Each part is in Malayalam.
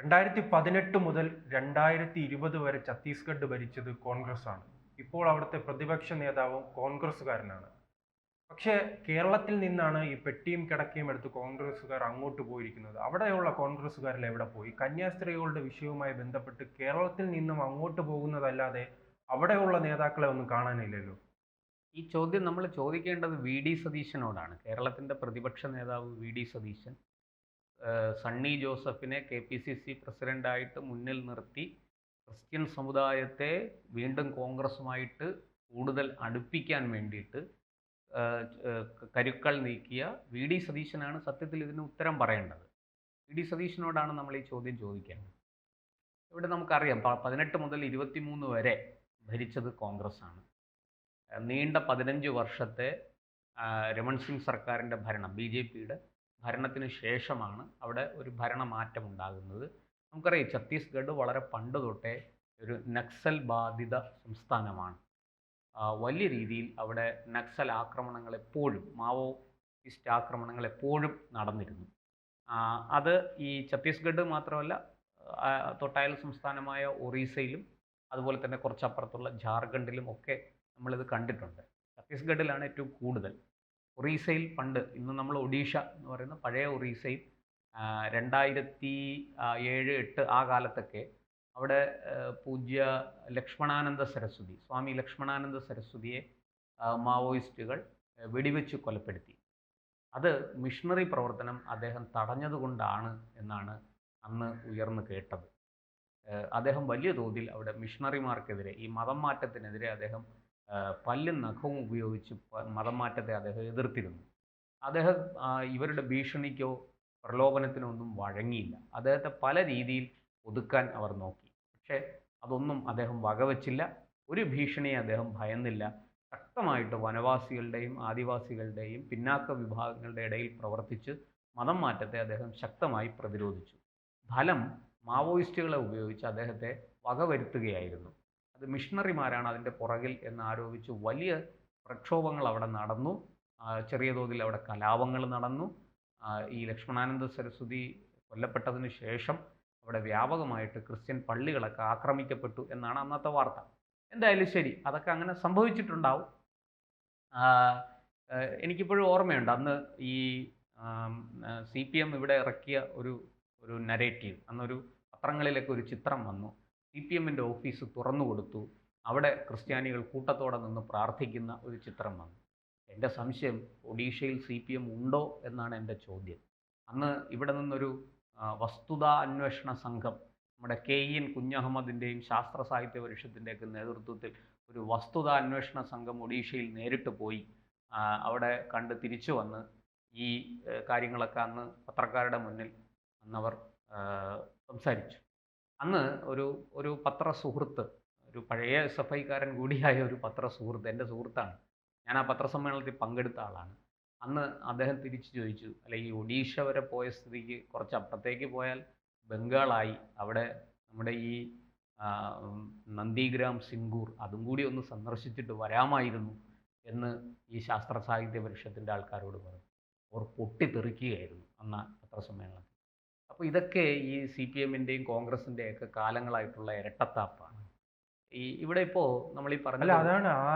രണ്ടായിരത്തി പതിനെട്ട് മുതൽ രണ്ടായിരത്തി ഇരുപത് വരെ ഛത്തീസ്ഗഡ് ഭരിച്ചത് കോൺഗ്രസ് ആണ് ഇപ്പോൾ അവിടുത്തെ പ്രതിപക്ഷ നേതാവും കോൺഗ്രസ്സുകാരനാണ്. പക്ഷേ കേരളത്തിൽ നിന്നാണ് ഈ പെട്ടിയും കിടക്കയും എടുത്ത് കോൺഗ്രസ്സുകാർ അങ്ങോട്ട് പോയിരിക്കുന്നത്. അവിടെയുള്ള കോൺഗ്രസ്സുകാരിൽ എവിടെ പോയി? കന്യാസ്ത്രീകളുടെ വിഷയവുമായി ബന്ധപ്പെട്ട് കേരളത്തിൽ നിന്നും അങ്ങോട്ട് പോകുന്നതല്ലാതെ അവിടെയുള്ള നേതാക്കളെ ഒന്നും കാണാനില്ലല്ലോ. ഈ ചോദ്യം നമ്മൾ ചോദിക്കേണ്ടത് വി ഡി സതീശനോടാണ്. കേരളത്തിന്റെ പ്രതിപക്ഷ നേതാവ് വി ഡി സതീശൻ. സണ്ണി ജോസഫിനെ കെ പി സി സി പ്രസിഡന്റായിട്ട് മുന്നിൽ നിർത്തി ക്രിസ്ത്യൻ സമുദായത്തെ വീണ്ടും കോൺഗ്രസുമായിട്ട് കൂടുതൽ അടുപ്പിക്കാൻ വേണ്ടിയിട്ട് കരുക്കൾ നീക്കിയ വി ഡി സതീശനാണ് സത്യത്തിൽ ഇതിന് ഉത്തരം പറയേണ്ടത്. വി ഡി സതീശനോടാണ് നമ്മൾ ഈ ചോദ്യം ചോദിക്കേണ്ടത്. ഇവിടെ നമുക്കറിയാം പതിനെട്ട് മുതൽ ഇരുപത്തിമൂന്ന് വരെ ഭരിച്ചത് കോൺഗ്രസ് ആണ് നീണ്ട പതിനഞ്ച് വർഷത്തെ രമൺ സിംഗ് സർക്കാരിന്റെ ഭരണം ബി ജെ പിയുടെ ഭരണത്തിന് ശേഷമാണ് അവിടെ ഒരു ഭരണമാറ്റം ഉണ്ടാകുന്നത് നമുക്കറിയാം ഛത്തീസ്ഗഡ് വളരെ പണ്ട് തൊട്ടേ ഒരു നക്സൽ ബാധിത സംസ്ഥാനമാണ്. വലിയ രീതിയിൽ അവിടെ നക്സൽ ആക്രമണങ്ങൾ എപ്പോഴും മാവോയിസ്റ്റ് ആക്രമണങ്ങൾ എപ്പോഴും നടന്നിരുന്നു അത് ഈ ഛത്തീസ്ഗഡ് മാത്രമല്ല തൊട്ടായൽ സംസ്ഥാനമായ ഒറീസയിലും അതുപോലെ തന്നെ കുറച്ചപ്പുറത്തുള്ള ജാർഖണ്ഡിലും ഒക്കെ നമ്മളിത് കണ്ടിട്ടുണ്ട്. ഛത്തീസ്ഗഡിലാണ് ഏറ്റവും കൂടുതൽ ഒറീസയിൽ പണ്ട് ഇന്ന് നമ്മൾ ഒഡീഷ എന്ന് പറയുന്ന പഴയ ഒറീസയിൽ രണ്ടായിരത്തി ഏഴ് എട്ട് ആ കാലത്തൊക്കെ അവിടെ പൂജ്യ ലക്ഷ്മണാനന്ദ സരസ്വതി സ്വാമി ലക്ഷ്മണാനന്ദ സരസ്വതിയെ മാവോയിസ്റ്റുകൾ വെടിവെച്ച് കൊലപ്പെടുത്തി. അത് മിഷണറി പ്രവർത്തനം അദ്ദേഹം തടഞ്ഞതുകൊണ്ടാണ് എന്നാണ് അന്ന് ഉയർന്നു കേട്ടത്. അദ്ദേഹം വലിയ തോതിൽ അവിടെ മിഷണറിമാർക്കെതിരെ ഈ മതം മാറ്റത്തിനെതിരെ അദ്ദേഹം പല്ലും നഖവും ഉപയോഗിച്ച് മതമാറ്റത്തെ മതം മാറ്റത്തെ അദ്ദേഹം എതിർത്തിരുന്നു. അദ്ദേഹം ഇവരുടെ ഭീഷണിക്കോ പ്രലോഭനത്തിനോ ഒന്നും വഴങ്ങിയില്ല. അദ്ദേഹത്തെ പല രീതിയിൽ ഒതുക്കാൻ അവർ നോക്കി. പക്ഷേ അതൊന്നും അദ്ദേഹം വകവച്ചില്ല. ഒരു ഭീഷണിയെ അദ്ദേഹം ഭയന്നില്ല. ശക്തമായിട്ട് വനവാസികളുടെയും ആദിവാസികളുടെയും പിന്നാക്ക വിഭാഗങ്ങളുടെ ഇടയിൽ പ്രവർത്തിച്ച് മതം മാറ്റത്തെ അദ്ദേഹം ശക്തമായി പ്രതിരോധിച്ചു. ഫലം മാവോയിസ്റ്റുകളെ ഉപയോഗിച്ച് അദ്ദേഹത്തെ വകവരുത്തുകയായിരുന്നു. അത് മിഷണറിമാരാണ് അതിന്റെ പുറകിൽ എന്ന് ആരോപിച്ച് വലിയ പ്രക്ഷോഭങ്ങൾ അവിടെ നടന്നു. ചെറിയ തോതിൽ അവിടെ കലാപങ്ങൾ നടന്നു. ഈ ലക്ഷ്മണാനന്ദ സരസ്വതി കൊല്ലപ്പെട്ടതിന് ശേഷം അവിടെ വ്യാപകമായിട്ട് ക്രിസ്ത്യൻ പള്ളികളൊക്കെ ആക്രമിക്കപ്പെട്ടു എന്നാണ് അന്നത്തെ വാർത്ത. എന്തായാലും ശരി അതൊക്കെ അങ്ങനെ സംഭവിച്ചിട്ടുണ്ടാവും. എനിക്കിപ്പോഴും ഓർമ്മയുണ്ട് അന്ന് ഈ സി പി എം ഇവിടെ ഇറക്കിയ ഒരു ഒരു നരേറ്റീവ് അന്നൊരു പത്രങ്ങളിലൊക്കെ ഒരു ചിത്രം വന്നു. സി പി എമ്മിന്റെ ഓഫീസ് തുറന്നു കൊടുത്തു. അവിടെ ക്രിസ്ത്യാനികൾ കൂട്ടത്തോടെ നിന്ന് പ്രാർത്ഥിക്കുന്ന ഒരു ചിത്രം വന്നു. എന്റെ സംശയം ഒഡീഷയിൽ സി പി എം ഉണ്ടോ എന്നാണ് എന്റെ ചോദ്യം. അന്ന് ഇവിടെ നിന്നൊരു വസ്തുതാ അന്വേഷണ സംഘം നമ്മുടെ കെ ഇ എൻ കുഞ്ഞഹമ്മദിന്റെയും ശാസ്ത്ര സാഹിത്യ പരിഷത്തിന്റെയൊക്കെ നേതൃത്വത്തിൽ ഒരു വസ്തുതാ അന്വേഷണ സംഘം ഒഡീഷയിൽ നേരിട്ട് പോയി അവിടെ കണ്ട് തിരിച്ചു വന്ന് ഈ കാര്യങ്ങളൊക്കെ അന്ന് പത്രക്കാരുടെ മുന്നിൽ അന്നവർ സംസാരിച്ചു. അന്ന് ഒരു ഒരു പത്ര സുഹൃത്ത് ഒരു പഴയ എസ് എഫ് ഐക്കാരൻ കൂടിയായ ഒരു പത്ര സുഹൃത്ത് എന്റെ സുഹൃത്താണ്. ഞാൻ ആ പത്രസമ്മേളനത്തിൽ പങ്കെടുത്ത ആളാണ്. അന്ന് അദ്ദേഹം തിരിച്ചു ചോദിച്ചു അല്ല ഈ ഒഡീഷ വരെ പോയ സ്ഥിതിക്ക് കുറച്ച് അപ്പുറത്തേക്ക് പോയാൽ ബംഗാളായി. അവിടെ നമ്മുടെ ഈ നന്ദിഗ്രാം സിംഗൂർ അതും കൂടി ഒന്ന് സന്ദർശിച്ചിട്ട് വരാമായിരുന്നു എന്ന് ഈ ശാസ്ത്ര സാഹിത്യ പരിഷത്തിന്റെ ആൾക്കാരോട് പറഞ്ഞു. അവർ പൊട്ടിത്തെറിക്കുകയായിരുന്നു അന്ന് പത്രസമ്മേളനത്തിൽ. അപ്പോൾ ഇതൊക്കെ ഈ സി പി എമ്മിന്റെയും കോൺഗ്രസിന്റെയും ഒക്കെ കാലങ്ങളായിട്ടുള്ള ഇരട്ടത്താപ്പാണ്. ഈ ഇവിടെ ഇപ്പോൾ നമ്മൾ ഈ പറഞ്ഞ അതാണ് ആ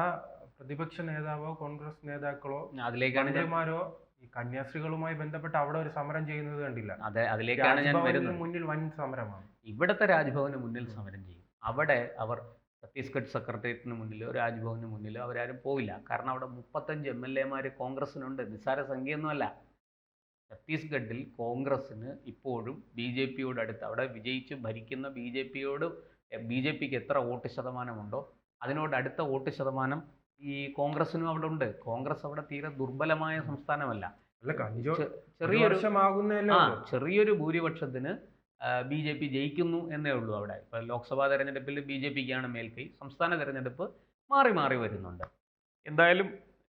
പ്രതിപക്ഷ നേതാവോ കോൺഗ്രസ് നേതാക്കളോ അതിലേക്കാണ് മന്ത്രിമാരോ ഈ കന്യാസ്ത്രീകളുമായി ബന്ധപ്പെട്ട് അവിടെ ഒരു സമരം ചെയ്യുന്നത് കണ്ടില്ല. അതെ അതിലേക്കാണ് ഞാൻ വരുന്നത്. മുന്നിൽ വൻ സമരമാണ്. ഇവിടുത്തെ രാജ്ഭവന് മുന്നിൽ സമരം ചെയ്യും. അവിടെ അവർ ഛത്തീസ്ഗഡ് സെക്രട്ടേറിയറ്റിന് മുന്നിലോ രാജ്ഭവന് മുന്നിലോ അവരാരും പോയില്ല കാരണം അവിടെ മുപ്പത്തഞ്ച് എം എൽ എമാർ കോൺഗ്രസിനുണ്ട് നിസ്സാര സംഖ്യയൊന്നുമല്ല. ഛത്തീസ്ഗഡിൽ കോൺഗ്രസ്സിന് ഇപ്പോഴും ബി ജെ പിയോട് അടുത്ത് അവിടെ വിജയിച്ച് ഭരിക്കുന്ന ബി ജെ പിയോട് ബി ജെ പിക്ക് എത്ര വോട്ട് ശതമാനമുണ്ടോ അതിനോട് അടുത്ത വോട്ട് ശതമാനം ഈ കോൺഗ്രസ്സിനും അവിടെ ഉണ്ട്. കോൺഗ്രസ് അവിടെ തീരെ ദുർബലമായ സംസ്ഥാനമല്ല. ചെറിയൊരു. ചെറിയൊരു ഭൂരിപക്ഷത്തിന് ബി ജെ പി ജയിക്കുന്നു എന്നേ ഉള്ളൂ അവിടെ. ഇപ്പോൾ ലോക്സഭാ തെരഞ്ഞെടുപ്പിൽ ബി ജെ പിക്കാണ് മേൽക്കൈ. സംസ്ഥാന തെരഞ്ഞെടുപ്പ് മാറി മാറി വരുന്നുണ്ട്. എന്തായാലും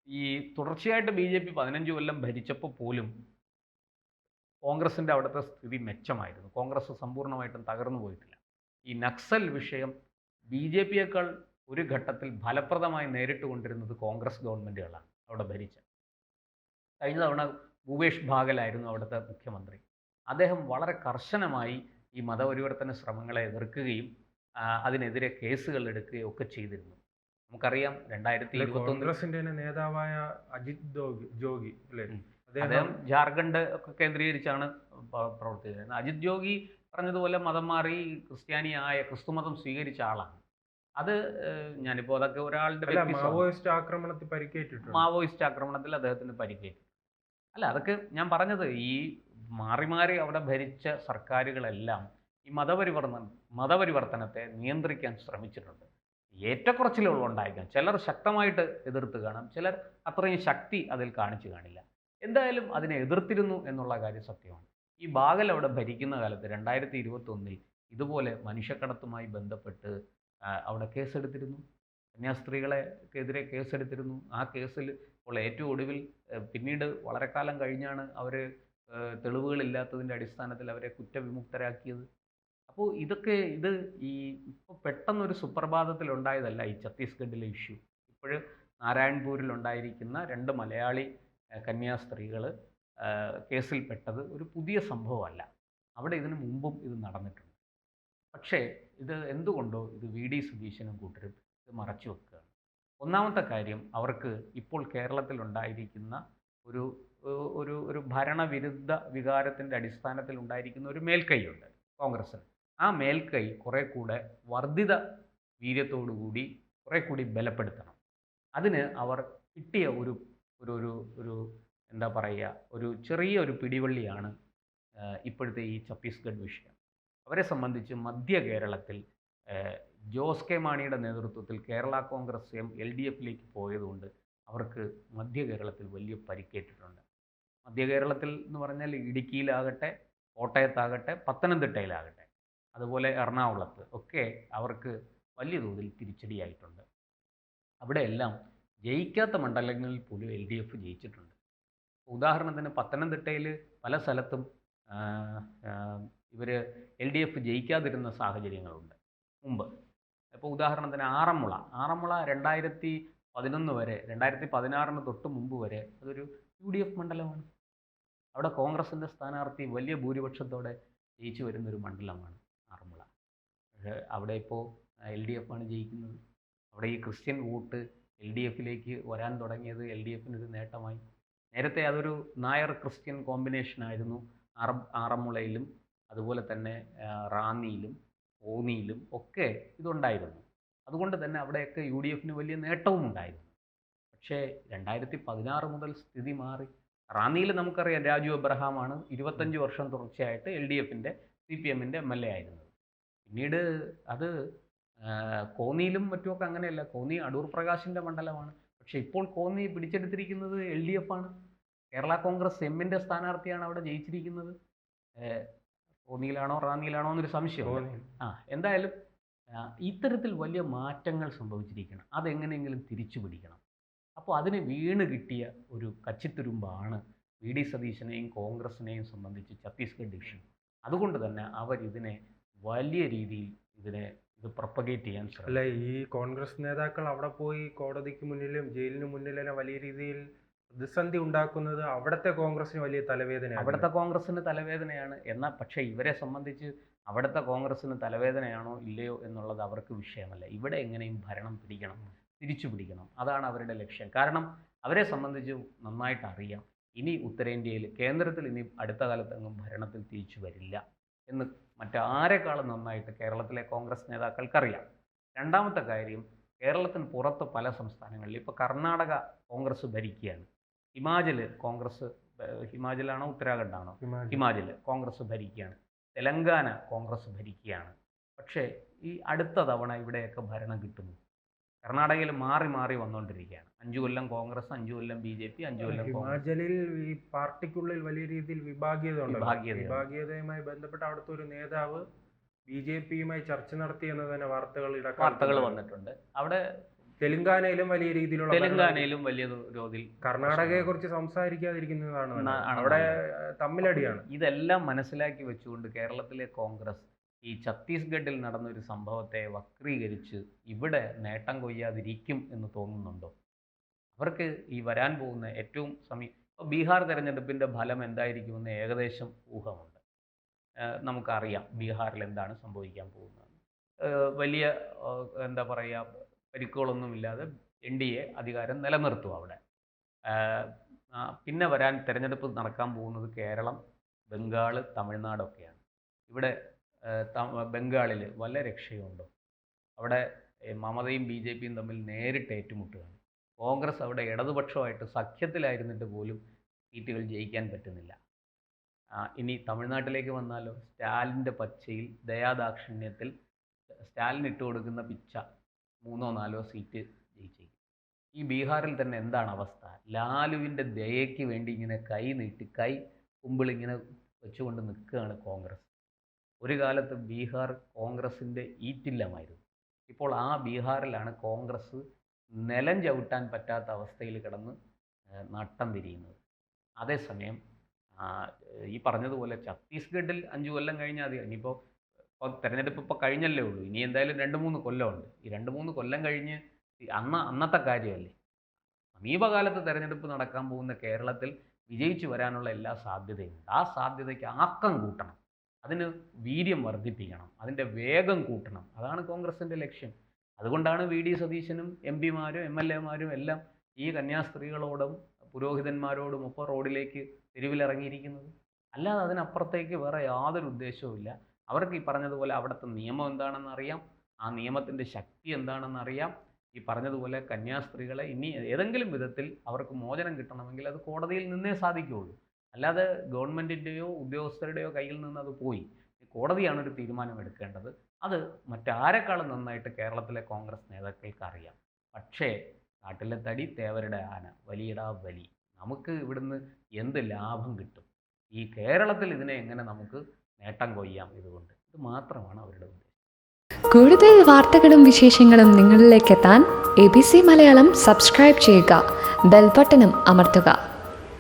ഈ തുടർച്ചയായിട്ട് ബി ജെ പി പതിനഞ്ച് കൊല്ലം ഭരിച്ചപ്പോൾ പോലും കോൺഗ്രസിന്റെ അവിടുത്തെ സ്ഥിതി മെച്ചമായിരുന്നു. കോൺഗ്രസ് സമ്പൂർണമായിട്ടും തകർന്നു പോയിട്ടില്ല. ഈ നക്സൽ വിഷയം ബി ജെ പിയേക്കാൾ ഒരു ഘട്ടത്തിൽ ഫലപ്രദമായി നേരിട്ട് കൊണ്ടിരുന്നത് കോൺഗ്രസ് ഗവൺമെന്റുകളാണ് അവിടെ ഭരിച്ച. കഴിഞ്ഞ തവണ ഭൂപേഷ് ഭാഗലായിരുന്നു അവിടുത്തെ മുഖ്യമന്ത്രി. അദ്ദേഹം വളരെ കർശനമായി ഈ മതപരിവർത്തന ശ്രമങ്ങളെ എതിർക്കുകയും അതിനെതിരെ കേസുകൾ എടുക്കുകയും ഒക്കെ ചെയ്തിരുന്നു. നമുക്കറിയാം രണ്ടായിരത്തി കോൺഗ്രസിന്റെ നേതാവായ അജിത് ജോഗി ജോഗി അല്ലെ. അദ്ദേഹം ജാർഖണ്ഡ് ഒക്കെ കേന്ദ്രീകരിച്ചാണ് പ്രവർത്തിച്ചിരുന്നത് അജിത് ജോഗി പറഞ്ഞതുപോലെ മതം മാറി ക്രിസ്ത്യാനിയായ ക്രിസ്തുമതം സ്വീകരിച്ച ആളാണ്. അത് ഞാനിപ്പോ ഞാനിപ്പോൾ അതൊക്കെ ഒരാളുടെ. മാവോയിസ്റ്റ് ആക്രമണത്തിൽ പരിക്കേറ്റിട്ടുണ്ട്? മാവോയിസ്റ്റ് ആക്രമണത്തിൽ അദ്ദേഹത്തിന് പരിക്കേറ്റു. അല്ല അതൊക്കെ ഞാൻ പറഞ്ഞത് ഈ മാറി മാറി അവിടെ ഭരിച്ച സർക്കാരുകളെല്ലാം ഈ മതപരിവർത്തനം മതപരിവർത്തനത്തെ നിയന്ത്രിക്കാൻ ശ്രമിച്ചിട്ടുണ്ട്. ഏറ്റക്കുറച്ചിലുകൾ ഉണ്ടായിരിക്കാം. ചിലർ ശക്തമായിട്ട് എതിർത്ത് കാണാം. ചിലർ അത്രയും ശക്തി അതിൽ കാണിച്ചു കാണില്ല. എന്തായാലും അതിനെ എതിർത്തിരുന്നു എന്നുള്ള കാര്യം സത്യമാണ്. ഈ ബാഗൽ അവിടെ ഭരിക്കുന്ന കാലത്ത് രണ്ടായിരത്തി ഇരുപത്തൊന്നിൽ ഇതുപോലെ മനുഷ്യക്കടത്തുമായി ബന്ധപ്പെട്ട് അവിടെ കേസെടുത്തിരുന്നു. കന്യാസ്ത്രീകളെക്കെതിരെ കേസെടുത്തിരുന്നു. ആ കേസിൽ ഇപ്പോൾ ഏറ്റവും ഒടുവിൽ പിന്നീട് വളരെ കാലം കഴിഞ്ഞാണ് അവർ തെളിവുകളില്ലാത്തതിന്റെ അടിസ്ഥാനത്തിൽ അവരെ കുറ്റവിമുക്തരാക്കിയത്. അപ്പോൾ ഇതൊക്കെ ഇത് ഈ ഇപ്പോൾ പെട്ടെന്നൊരു സുപ്രഭാതത്തിൽ ഉണ്ടായതല്ല ഈ ഛത്തീസ്ഗഡിലെ ഇഷ്യൂ. ഇപ്പോൾ നാരായൺപൂരിൽ ഉണ്ടായിരിക്കുന്ന രണ്ട് മലയാളി കന്യാസ്ത്രീകൾ കേസിൽ കേസിൽപ്പെട്ടത് ഒരു പുതിയ സംഭവമല്ല. അവിടെ ഇതിനു മുമ്പും ഇത് നടന്നിട്ടുണ്ട്. പക്ഷേ ഇത് എന്തുകൊണ്ടോ ഇത് വി ഡി സുധീശനും കൂട്ടരും ഇത് മറച്ചു വെക്കുകയാണ്. ഒന്നാമത്തെ കാര്യം അവർക്ക് ഇപ്പോൾ കേരളത്തിലുണ്ടായിരിക്കുന്ന ഒരു ഒരു ഒരു ഭരണവിരുദ്ധ വികാരത്തിന്റെ അടിസ്ഥാനത്തിൽ ഉണ്ടായിരിക്കുന്ന ഒരു മേൽക്കൈയുണ്ട് കോൺഗ്രസ്സിന്. ആ മേൽക്കൈ കുറേ കൂടെ വർദ്ധിത വീര്യത്തോടുകൂടി കുറേ കൂടി ബലപ്പെടുത്തണം. അതിന് അവർ കിട്ടിയ ഒരു ഒരു ഒരു ഒരു എന്താ പറയുക ഒരു ചെറിയൊരു പിടിവള്ളിയാണ് ഇപ്പോഴത്തെ ഈ ഛത്തീസ്ഗഡ് വിഷയം. അവരെ സംബന്ധിച്ച് മധ്യ കേരളത്തിൽ ജോസ് കെ മാണിയുടെ നേതൃത്വത്തിൽ കേരള കോൺഗ്രസ് എൽ ഡി എഫിലേക്ക് പോയതുകൊണ്ട് അവർക്ക് മധ്യ കേരളത്തിൽ വലിയ പരിക്കേറ്റിട്ടുണ്ട്. മധ്യ കേരളത്തിൽ എന്ന് പറഞ്ഞാൽ ഇടുക്കിയിലാകട്ടെ കോട്ടയത്താകട്ടെ പത്തനംതിട്ടയിലാകട്ടെ അതുപോലെ എറണാകുളത്ത് ഒക്കെ അവർക്ക് വലിയ തോതിൽ തിരിച്ചടിയായിട്ടുണ്ട്. അവിടെയെല്ലാം ജയിക്കാത്ത മണ്ഡലങ്ങളിൽ പോലും എൽ ഡി എഫ് ജയിച്ചിട്ടുണ്ട്. ഉദാഹരണത്തിന് പത്തനംതിട്ടയിൽ പല സ്ഥലത്തും ഇവർ എൽ ഡി എഫ് ജയിക്കാതിരുന്ന സാഹചര്യങ്ങളുണ്ട്. മുമ്പ്. ഇപ്പോൾ ഉദാഹരണത്തിന് ആറന്മുള. ആറന്മുള രണ്ടായിരത്തി പതിനൊന്ന് വരെ രണ്ടായിരത്തി പതിനാറിന് തൊട്ട് മുമ്പ് വരെ അതൊരു യു ഡി എഫ് മണ്ഡലമാണ്. അവിടെ കോൺഗ്രസിന്റെ സ്ഥാനാർത്ഥി വലിയ ഭൂരിപക്ഷത്തോടെ ജയിച്ചു വരുന്നൊരു മണ്ഡലമാണ് ആറന്മുള. അവിടെ ഇപ്പോൾ എൽ ഡി എഫാണ് ജയിക്കുന്നത്. അവിടെ ഈ ക്രിസ്ത്യൻ വോട്ട് എൽ ഡി എഫിലേക്ക് വരാൻ തുടങ്ങിയത് എൽ ഡി എഫിനൊരു നേട്ടമായി. നേരത്തെ അതൊരു നായർ ക്രിസ്ത്യൻ കോമ്പിനേഷനായിരുന്നു. ആറ ആറന്മുളയിലും അതുപോലെ തന്നെ റാന്നിയിലും ഓന്നിയിലും ഒക്കെ ഇതുണ്ടായിരുന്നു. അതുകൊണ്ട് തന്നെ അവിടെയൊക്കെ യു ഡി എഫിന് വലിയ നേട്ടവും ഉണ്ടായിരുന്നു. പക്ഷേ രണ്ടായിരത്തി പതിനാറ് മുതൽ സ്ഥിതി മാറി. റാന്നിയിൽ നമുക്കറിയാം രാജു അബ്രഹാമാണ് ഇരുപത്തഞ്ച് വർഷം തുടർച്ചയായിട്ട് എൽ ഡി എഫിന്റെ സി പി എമ്മിന്റെ എം എൽ എ ആയിരുന്നത്. പിന്നീട് അത് കോന്നിയിലും മറ്റുമൊക്കെ അങ്ങനെയല്ല. കോന്നി അടൂർ പ്രകാശിന്റെ മണ്ഡലമാണ്. പക്ഷെ ഇപ്പോൾ കോന്നി പിടിച്ചെടുത്തിരിക്കുന്നത് എൽ ഡി എഫ് ആണ്. കേരള കോൺഗ്രസ് എമ്മിന്റെ സ്ഥാനാർത്ഥിയാണ് അവിടെ ജയിച്ചിരിക്കുന്നത്. കോന്നിയിലാണോ റാന്നിയിലാണോ എന്നൊരു സംശയം ആ എന്തായാലും ഇത്തരത്തിൽ വലിയ മാറ്റങ്ങൾ സംഭവിച്ചിരിക്കണം. അതെങ്ങനെയെങ്കിലും തിരിച്ചു പിടിക്കണം. അപ്പോൾ അതിന് വീണ് കിട്ടിയ ഒരു കച്ചിത്തുരുമ്പാണ് വി ഡി സതീശനെയും കോൺഗ്രസിനെയും സംബന്ധിച്ച് ഛത്തീസ്ഗഡ് ഡിവിഷൻ അതുകൊണ്ട് തന്നെ അവർ ഇതിനെ വലിയ രീതിയിൽ ഇതിനെ ഇത് പ്രൊപ്പഗേറ്റ് ചെയ്യാൻ അല്ല ഈ കോൺഗ്രസ് നേതാക്കൾ അവിടെ പോയി കോടതിക്ക് മുന്നിലും ജയിലിന് മുന്നിലും വലിയ രീതിയിൽ പ്രതിസന്ധി ഉണ്ടാക്കുന്നത് അവിടുത്തെ കോൺഗ്രസിന് വലിയ തലവേദനയാണ്. അവിടുത്തെ കോൺഗ്രസിന് തലവേദനയാണ്. എന്നാൽ പക്ഷേ ഇവരെ സംബന്ധിച്ച് അവിടുത്തെ കോൺഗ്രസിന് തലവേദനയാണോ ഇല്ലയോ എന്നുള്ളത് അവർക്ക് വിഷയമല്ല. ഇവിടെ എങ്ങനെയും ഭരണം പിടിക്കണം തിരിച്ചു പിടിക്കണം. അതാണ് അവരുടെ ലക്ഷ്യം. കാരണം അവരെ സംബന്ധിച്ച് നന്നായിട്ട് അറിയാം. ഇനി ഉത്തരേന്ത്യയിൽ കേന്ദ്രത്തിൽ ഇനി അടുത്ത കാലത്തെങ്ങും ഭരണത്തിൽ തിരിച്ചു വരില്ല. എന്ന് മറ്റാരെക്കാളും നന്നായിട്ട് കേരളത്തിലെ കോൺഗ്രസ് നേതാക്കൾക്കറിയാം. രണ്ടാമത്തെ കാര്യം കേരളത്തിന് പുറത്ത് പല സംസ്ഥാനങ്ങളിൽ ഇപ്പോൾ കർണാടക കോൺഗ്രസ് ഭരിക്കുകയാണ്. ഹിമാചൽ കോൺഗ്രസ് ഹിമാചലാണോ ഉത്തരാഖണ്ഡാണോ? ആണോ ഹിമാചൽ കോൺഗ്രസ് ഭരിക്കുകയാണ്. തെലങ്കാന കോൺഗ്രസ് ഭരിക്കുകയാണ്. പക്ഷേ ഈ അടുത്ത തവണ ഇവിടെയൊക്കെ ഭരണം കിട്ടുന്നു കർണാടകയിൽ മാറി മാറി വന്നുകൊണ്ടിരിക്കുകയാണ് അഞ്ചു കൊല്ലം കോൺഗ്രസ് അഞ്ചു കൊല്ലം ബി ജെ പി അഞ്ചു കൊല്ലം ഹിമാചലിൽ ഈ പാർട്ടിക്കുള്ളിൽ വലിയ രീതിയിൽ വിഭാഗീയത. വിഭാഗീയതയുമായി ബന്ധപ്പെട്ട് അവിടുത്തെ ഒരു നേതാവ് ബി ജെ പിയുമായി ചർച്ച നടത്തി എന്ന് തന്നെ വാർത്തകൾ വാർത്തകൾ വന്നിട്ടുണ്ട്. അവിടെ തെലുങ്കാനയിലും വലിയ രീതിയിലുള്ള തെലുങ്കാനയിലും വലിയ തോതിൽ കർണാടകയെ കുറിച്ച് സംസാരിക്കാതിരിക്കുന്നതാണ് അവിടെ തമ്മിലടിയാണ്. ഇതെല്ലാം മനസ്സിലാക്കി വെച്ചുകൊണ്ട് കേരളത്തിലെ കോൺഗ്രസ് ഈ ഛത്തീസ്ഗഡിൽ നടന്ന ഒരു സംഭവത്തെ വക്രീകരിച്ച് ഇവിടെ നേട്ടം കൊയ്യാതിരിക്കും എന്ന് തോന്നുന്നുണ്ടോ? അവർക്ക് ഈ വരാൻ പോകുന്ന ഏറ്റവും സമീ ബീഹാർ തെരഞ്ഞെടുപ്പിന്റെ ഫലം എന്തായിരിക്കുമെന്ന് ഏകദേശം ഊഹമുണ്ട്. നമുക്കറിയാം ബീഹാറിൽ എന്താണ് സംഭവിക്കാൻ പോകുന്നത് വലിയ എന്താ പറയുക പരിക്കുകളൊന്നുമില്ലാതെ എൻ ഡി എ അധികാരം നിലനിർത്തും അവിടെ. പിന്നെ വരാൻ തിരഞ്ഞെടുപ്പ് നടക്കാൻ പോകുന്നത് കേരളം ബംഗാൾ തമിഴ്നാടൊക്കെയാണ്. ഇവിടെ ബംഗാളിൽ വല്ല രക്ഷയുണ്ടോ? അവിടെ മമതയും ബി ജെ പിയും തമ്മിൽ നേരിട്ട് ഏറ്റുമുട്ടുകയാണ് കോൺഗ്രസ് അവിടെ ഇടതുപക്ഷമായിട്ട് സഖ്യത്തിലായിരുന്നിട്ട് പോലും സീറ്റുകൾ ജയിക്കാൻ പറ്റുന്നില്ല. ഇനി തമിഴ്നാട്ടിലേക്ക് വന്നാലോ? സ്റ്റാലിന്റെ പച്ചയിൽ ദയാദാക്ഷിണ്യത്തിൽ സ്റ്റാലിൻ ഇട്ട് കൊടുക്കുന്ന പിച്ച മൂന്നോ നാലോ സീറ്റ് ജയിച്ചേക്കും. ഈ ബീഹാറിൽ തന്നെ എന്താണ് അവസ്ഥ? ലാലുവിന്റെ ദയയ്ക്ക് വേണ്ടി ഇങ്ങനെ കൈ നീട്ടി കൈ കുമ്പിളിങ്ങനെ വെച്ചുകൊണ്ട് നിൽക്കുകയാണ് കോൺഗ്രസ്. ഒരു കാലത്ത് ബീഹാർ കോൺഗ്രസിന്റെ ഈറ്റില്ലമായിരുന്നു. ഇപ്പോൾ ആ ബീഹാറിലാണ് കോൺഗ്രസ് നിലം ചവിട്ടാൻ പറ്റാത്ത അവസ്ഥയിൽ കിടന്ന് നട്ടം തിരിയുന്നത്. അതേസമയം ഈ പറഞ്ഞതുപോലെ ഛത്തീസ്ഗഡിൽ അഞ്ച് കൊല്ലം കഴിഞ്ഞാൽ മതി. ഇനിയിപ്പോൾ ഇപ്പോൾ തെരഞ്ഞെടുപ്പ് ഇപ്പോൾ കഴിഞ്ഞല്ലേ ഉള്ളൂ. ഇനി എന്തായാലും രണ്ട് മൂന്ന് കൊല്ലമുണ്ട്. ഈ രണ്ട് മൂന്ന് കൊല്ലം കഴിഞ്ഞ് അന്ന അന്നത്തെ കാര്യമല്ലേ? സമീപകാലത്ത് തെരഞ്ഞെടുപ്പ് നടക്കാൻ പോകുന്ന കേരളത്തിൽ വിജയിച്ചു വരാനുള്ള എല്ലാ സാധ്യതയുമുണ്ട് ആ സാധ്യതയ്ക്ക് ആക്കം കൂട്ടണം. അതിന് വീര്യം വർദ്ധിപ്പിക്കണം അതിന്റെ വേഗം കൂട്ടണം. അതാണ് കോൺഗ്രസിന്റെ ലക്ഷ്യം. അതുകൊണ്ടാണ് വി. ഡി. സതീശനും എം പിമാരും എം എൽ എമാരും എല്ലാം ഈ കന്യാസ്ത്രീകളോടും പുരോഹിതന്മാരോടും ഒപ്പം റോഡിലേക്ക് തെരുവിലിറങ്ങിയിരിക്കുന്നത്. അല്ലാതെ അതിനപ്പുറത്തേക്ക് വേറെ യാതൊരു ഉദ്ദേശവുമില്ല അവർക്ക് ഈ പറഞ്ഞതുപോലെ അവിടുത്തെ നിയമം എന്താണെന്ന് അറിയാം. ആ നിയമത്തിന്റെ ശക്തി എന്താണെന്ന് അറിയാം. ഈ പറഞ്ഞതുപോലെ കന്യാസ്ത്രീകളെ ഇനി ഏതെങ്കിലും വിധത്തിൽ അവർക്ക് മോചനം കിട്ടണമെങ്കിൽ അത് കോടതിയിൽ നിന്നേ സാധിക്കുകയുള്ളൂ. അല്ലാതെ ഗവൺമെന്റിന്റെയോ ഉദ്യോഗസ്ഥരുടെയോ കയ്യിൽ നിന്ന് അത് പോയി. കോടതിയാണ് ഒരു തീരുമാനം എടുക്കേണ്ടത് അത് മറ്റാരെക്കാളും നന്നായിട്ട് കേരളത്തിലെ കോൺഗ്രസ് നേതാക്കൾക്ക് അറിയാം പക്ഷേ കാട്ടിലെ തടി തേവരുടെ ആന വലിയടാ വലി നമുക്ക് ഇവിടുന്ന് എന്ത് ലാഭം കിട്ടും? ഈ കേരളത്തിൽ ഇതിനെ എങ്ങനെ നമുക്ക് നേട്ടം കൊയ്യാം ഇതുകൊണ്ട്? ഇത് മാത്രമാണ് അവരുടെ ഉദ്ദേശം. കൂടുതൽ വാർത്തകളും വിശേഷങ്ങളും നിങ്ങളിലേക്ക് എത്താൻ A B C Malayalam subscribe ചെയ്യുക. ബെൽബട്ടനും അമർത്തുക.